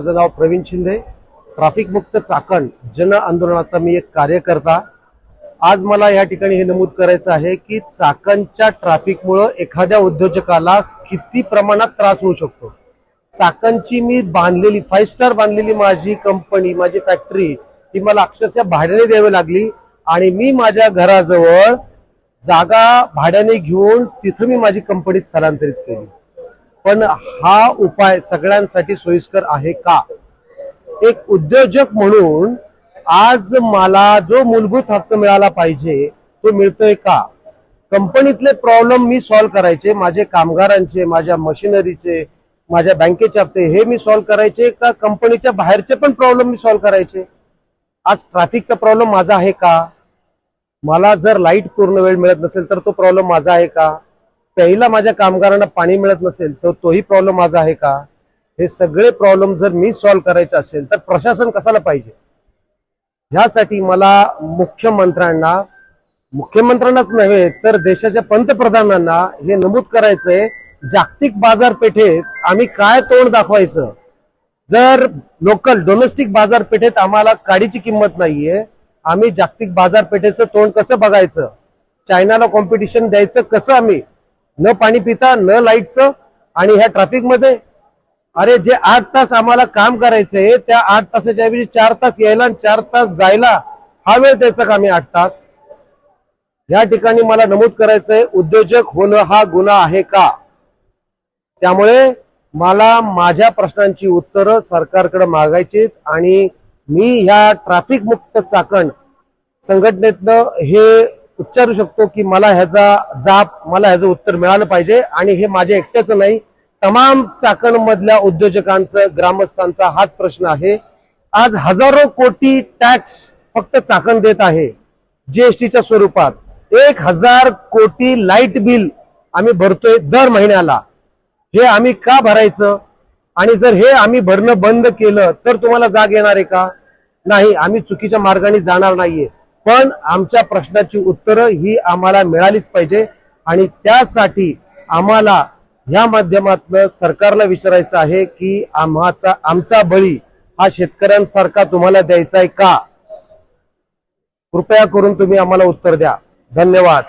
माझं नाव प्रवीण शिंदे. ट्राफिक मुक्त चाकण जन आंदोलनाचा मी एक कार्यकर्ता. आज मला या ठिकाणी हे नमूद करायचं आहे की चाकणच्या ट्रॅफिकमुळं एखाद्या उद्योजकाला किती प्रमाणात त्रास होऊ शकतो. चाकणची मी बांधलेली फाईव्ह स्टार बांधलेली माझी कंपनी माझी फॅक्टरी ही मला अक्षरशः भाड्याने द्यावी लागली आणि मी माझ्या घराजवळ जागा भाड्याने घेऊन तिथं मी माझी कंपनी स्थलांतरित केली. पण हा उपाय सगळ्यांसाठी सोयीस्कर आहे का? एक उद्योजक म्हणून आज मला जो मूलभूत हक्क मिळाला पाहिजे तो मिळतोय का? कंपनीतले प्रॉब्लेम मी सॉल्व्ह करायचे माझे कामगारांचे माझ्या मशिनरीचे माझ्या बँकेचे हप्ते हे मी सॉल्व्ह करायचे का कंपनीच्या बाहेरचे पण प्रॉब्लेम मी सॉल्व्ह करायचे? आज ट्रॅफिकचा प्रॉब्लेम माझा आहे का? मला जर लाइट पूर्ण वेळ मिळत नसेल तर तो प्रॉब्लेम माझा आहे का? त्याला माझ्या कामगारांना पाणी मिळत नसेल तर तोही प्रॉब्लेम माझा आहे का? हे सगळे प्रॉब्लेम जर मी सॉल्व्ह करायचे असेल तर प्रशासन कसाला पाहिजे? ह्यासाठी मला मुख्यमंत्र्यांना मुख्यमंत्र्यांनाच नव्हे तर देशाच्या पंतप्रधानांना हे नमूद करायचंय जागतिक बाजारपेठेत आम्ही काय तोंड दाखवायचं? जर लोकल डोमेस्टिक बाजारपेठेत आम्हाला काडीची किंमत नाहीये आम्ही जागतिक बाजारपेठेचं तोंड कसं बघायचं? चायनाला कॉम्पिटिशन द्यायचं कसं आम्ही? न पाणी पिता न लाईटचं आणि ह्या ट्रॅफिकमध्ये अरे जे आठ तास आम्हाला काम करायचंय त्या आठ तासाच्या ऐवजी चार तास यायला आणि चार तास जायला हा वेळ द्यायचा का आम्ही आठ तास? या ठिकाणी मला नमूद करायचंय उद्योजक होणं हा गुन्हा आहे का? त्यामुळे मला माझ्या प्रश्नांची उत्तरं सरकारकडे मागायची आणि मी ह्या ट्रॅफिक मुक्त चाकण संघटनेतनं हे उच्चारू शकतो की मला ह्याचा जाप मला ह्याचं उत्तर मिळालं पाहिजे आणि हे माझ्या एकट्याचं नाही. तमाम चाकणमधल्या उद्योजकांचं ग्रामस्थांचा हाच प्रश्न आहे. आज हजारो कोटी टॅक्स फक्त चाकण देत आहे जीएसटीच्या स्वरूपात. एक हजार कोटी लाइट बिल आम्ही भरतोय दर महिन्याला. हे आम्ही का भरायचं? आणि जर हे आम्ही भरणं बंद केलं तर तुम्हाला जाग येणार आहे का? नाही आम्ही चुकीच्या मार्गाने जाणार नाहीये. पण आमच्या प्रश्नाची उत्तरं ही आम्हाला मिळालीच पाहिजे आणि त्यासाठी आम्हाला या माध्यमातून सरकारला विचारायचं आहे की आम्हाचा आमचा बळी हा शेतकऱ्यांसारखा तुम्हाला द्यायचा आहे का? कृपया करून तुम्ही आम्हाला उत्तर द्या. धन्यवाद.